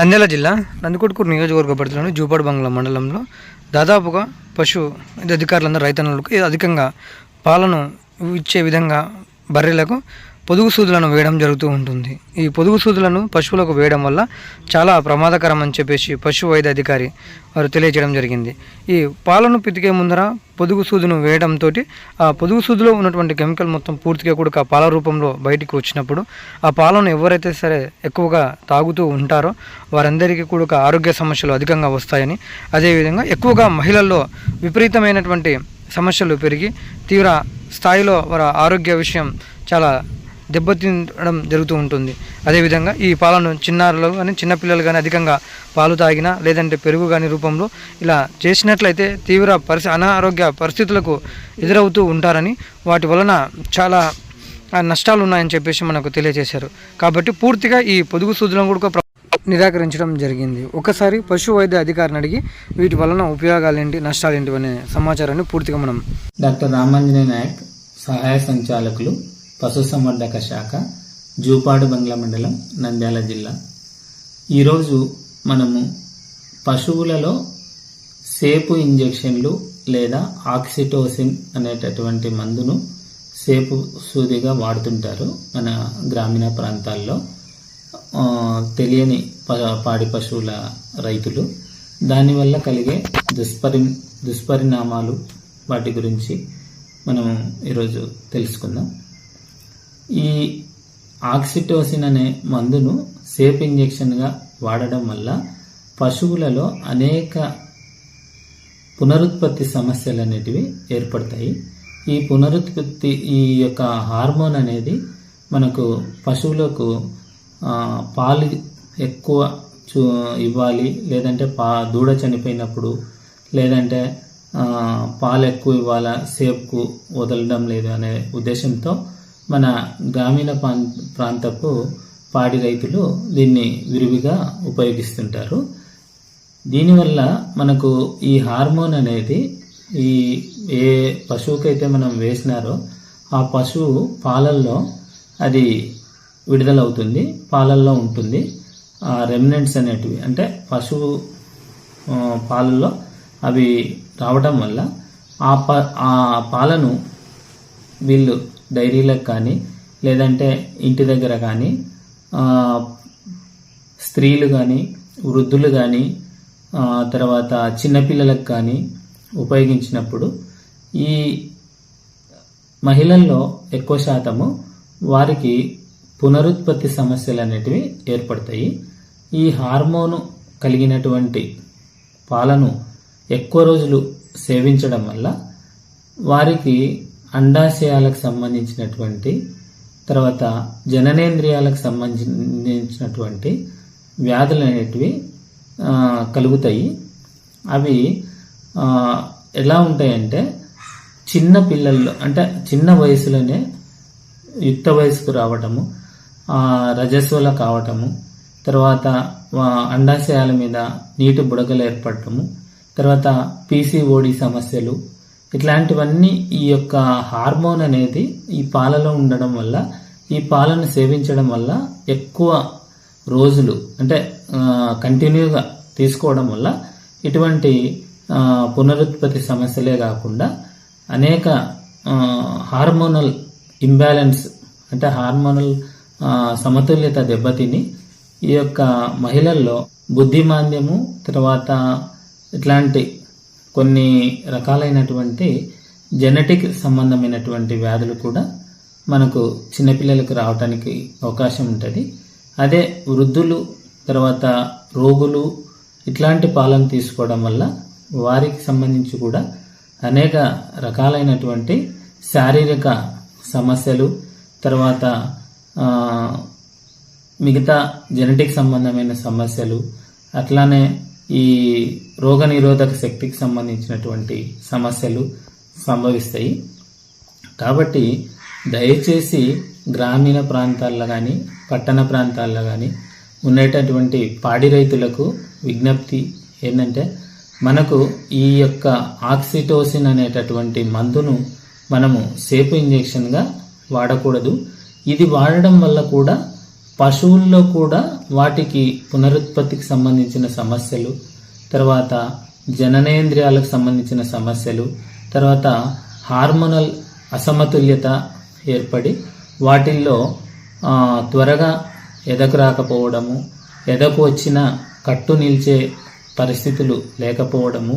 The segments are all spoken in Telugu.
నంద్యాల జిల్లా నందికొట్కూరు నియోజకవర్గ పరిధిలోని జూపాడు బంగ్లా మండలంలో దాదాపుగా పశు అధికారులందరూ రైతన్నులకు అధికంగా పాలను ఇచ్చే విధంగా బర్రెలకు పొదుగు సూదులను వేయడం జరుగుతూ ఉంటుంది. ఈ పొదుగు సూదులను పశువులకు వేయడం వల్ల చాలా ప్రమాదకరం అని చెప్పేసి పశు వైద్య అధికారి వారు తెలియజేయడం జరిగింది. ఈ పాలను పితికే ముందర పొదుగు సూదును వేయడంతో ఆ పొదుగు సూదులో ఉన్నటువంటి కెమికల్ మొత్తం పూర్తిగా కూడా పాల రూపంలో బయటికి వచ్చినప్పుడు ఆ పాలను ఎవరైతే సరే ఎక్కువగా తాగుతూ ఉంటారో వారందరికీ కూడా ఆరోగ్య సమస్యలు అధికంగా వస్తాయని అదేవిధంగా ఎక్కువగా మహిళల్లో విపరీతమైనటువంటి సమస్యలు పెరిగి తీవ్ర స్థాయిలో వారి ఆరోగ్య విషయం చాలా దెబ్బతినడం జరుగుతూ ఉంటుంది. అదేవిధంగా ఈ పాలను చిన్నారులు కానీ చిన్నపిల్లలు కానీ అధికంగా పాలు తాగినా లేదంటే పెరుగు కానీ రూపంలో ఇలా చేసినట్లయితే తీవ్ర పరిస్థి అనారోగ్య పరిస్థితులకు ఎదురవుతూ ఉంటారని వాటి వలన చాలా ఆ, నష్టాలు ఉన్నాయని చెప్పేసి మనకు తెలియజేశారు. కాబట్టి పూర్తిగా ఈ పొదుగు సూదులను కూడా నిరాకరించడం జరిగింది. ఒకసారి పశు వైద్య అధికారిని అడిగి వీటి వలన ఉపయోగాలు ఏంటి నష్టాలు ఏంటి అనే సమాచారాన్ని పూర్తిగా మనం డాక్టర్ రామాంజనే నాయక్ సహాయ సంచాలకులు పశుసంవర్ధక శాఖ జూపాడు బంగ్లా మండలం నంద్యాల జిల్లా. ఈరోజు మనము పశువులలో సేపు ఇంజెక్షన్లు లేదా ఆక్సిటోసిన్ అనేటటువంటి మందును సేపు సూదిగా వాడుతుంటారు మన గ్రామీణ ప్రాంతాల్లో. తెలియని ప- పాడి పశువుల రైతులు. దానివల్ల కలిగే దుష్పరి దుష్పరిణామాలు వాటి గురించి మనం ఈరోజు తెలుసుకుందాం. ఈ ఆక్సిటోసిన్ అనే మందును సేఫ్ ఇంజెక్షన్గా వాడడం వల్ల పశువులలో అనేక పునరుత్పత్తి సమస్యలు అనేటివి ఏర్పడతాయి. ఈ పునరుత్పత్తి ఈ యొక్క హార్మోన్ అనేది మనకు పశువులకు పాలు ఎక్కువ చూ ఇవ్వాలి. లేదంటే పా దూడ చనిపోయినప్పుడు లేదంటే పాలు ఎక్కువ ఇవ్వాలా సేపుకు వదలడం లేదు అనే ఉద్దేశంతో మన గ్రామీణ ప్రాం ప్రాంతపు పాడి రైతులు దీన్ని విరివిగా ఉపయోగిస్తుంటారు. దీనివల్ల మనకు ఈ హార్మోన్ అనేది ఈ ఏ పశువుకైతే మనం వేసినారో ఆ పశువు పాలల్లో అది విడుదలవుతుంది పాలల్లో ఉంటుంది. ఆ రెమినెంట్స్ అనేటివి అంటే పశువు పాలల్లో అవి రావడం వల్ల ఆ ప ఆ పాలను వీళ్ళు డైరీలకు కానీ లేదంటే ఇంటి దగ్గర కానీ స్త్రీలు కానీ వృద్ధులు కానీ తర్వాత చిన్నపిల్లలకు కానీ ఉపయోగించినప్పుడు ఈ మహిళల్లో ఎక్కువ శాతము వారికి పునరుత్పత్తి సమస్యలు అనేటివి ఏర్పడతాయి. ఈ హార్మోను కలిగినటువంటి పాలను ఎక్కువ రోజులు సేవించడం వల్ల వారికి అండాశయాలకు సంబంధించినటువంటి తర్వాత జననేంద్రియాలకు సంబంధించినటువంటి వ్యాధులు అనేటివి కలుగుతాయి. అవి ఎలా ఉంటాయంటే చిన్న పిల్లల్లో అంటే చిన్న వయసులోనే యుక్త వయసుకు రావటము రజస్వల కావటము తర్వాత అండాశయాల మీద నీటి బుడగలు ఏర్పడటము తర్వాత పీసీఓడి సమస్యలు ఇట్లాంటివన్నీ ఈ యొక్క హార్మోన్ అనేది ఈ పాలలో ఉండడం వల్ల ఈ పాలను సేవించడం వల్ల ఎక్కువ రోజులు అంటే కంటిన్యూగా తీసుకోవడం వల్ల ఇటువంటి పునరుత్పత్తి సమస్యలే కాకుండా అనేక హార్మోనల్ ఇంబ్యాలెన్స్ అంటే హార్మోనల్ సమతుల్యత దెబ్బతిని ఈ యొక్క మహిళల్లో బుద్ధిమాంద్యము తర్వాత ఇట్లాంటి కొన్ని రకాలైనటువంటి జెనెటిక్ సంబంధమైనటువంటి వ్యాధులు కూడా మనకు చిన్నపిల్లలకు రావడానికి అవకాశం ఉంటుంది. అదే వృద్ధులు తర్వాత రోగులు ఇట్లాంటి పాలన తీసుకోవడం వల్ల వారికి సంబంధించి కూడా అనేక రకాలైనటువంటి శారీరక సమస్యలు తర్వాత మిగతా జెనెటిక్ సంబంధమైన సమస్యలు అట్లానే ఈ రోగనిరోధక శక్తికి సంబంధించినటువంటి సమస్యలు సంభవిస్తాయి. కాబట్టి దయచేసి గ్రామీణ ప్రాంతాల్లో కానీ పట్టణ ప్రాంతాల్లో కానీ ఉండేటటువంటి పాడి రైతులకు విజ్ఞప్తి ఏంటంటే మనకు ఈ యొక్క ఆక్సిటోసిన్ అనేటటువంటి మందును మనము సేపు ఇంజెక్షన్గా వాడకూడదు. ఇది వాడడం వల్ల కూడా పశువుల్లో కూడా వాటికి పునరుత్పత్తికి సంబంధించిన సమస్యలు తర్వాత జననేంద్రియాలకు సంబంధించిన సమస్యలు తర్వాత హార్మోనల్ అసమతుల్యత ఏర్పడి వాటిల్లో త్వరగా ఎదకు రాకపోవడము ఎదకు వచ్చిన కట్టు నిలిచే పరిస్థితులు లేకపోవడము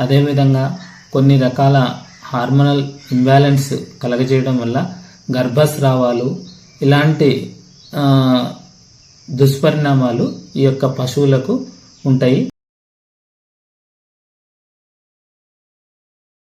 అదేవిధంగా కొన్ని రకాల హార్మోనల్ ఇంబ్యాలెన్స్ కలగజేయడం వల్ల గర్భస్రావాలు ఇలాంటి దుష్పరిణామాలు ఈ యొక్క పశువులకు ఉంటాయి.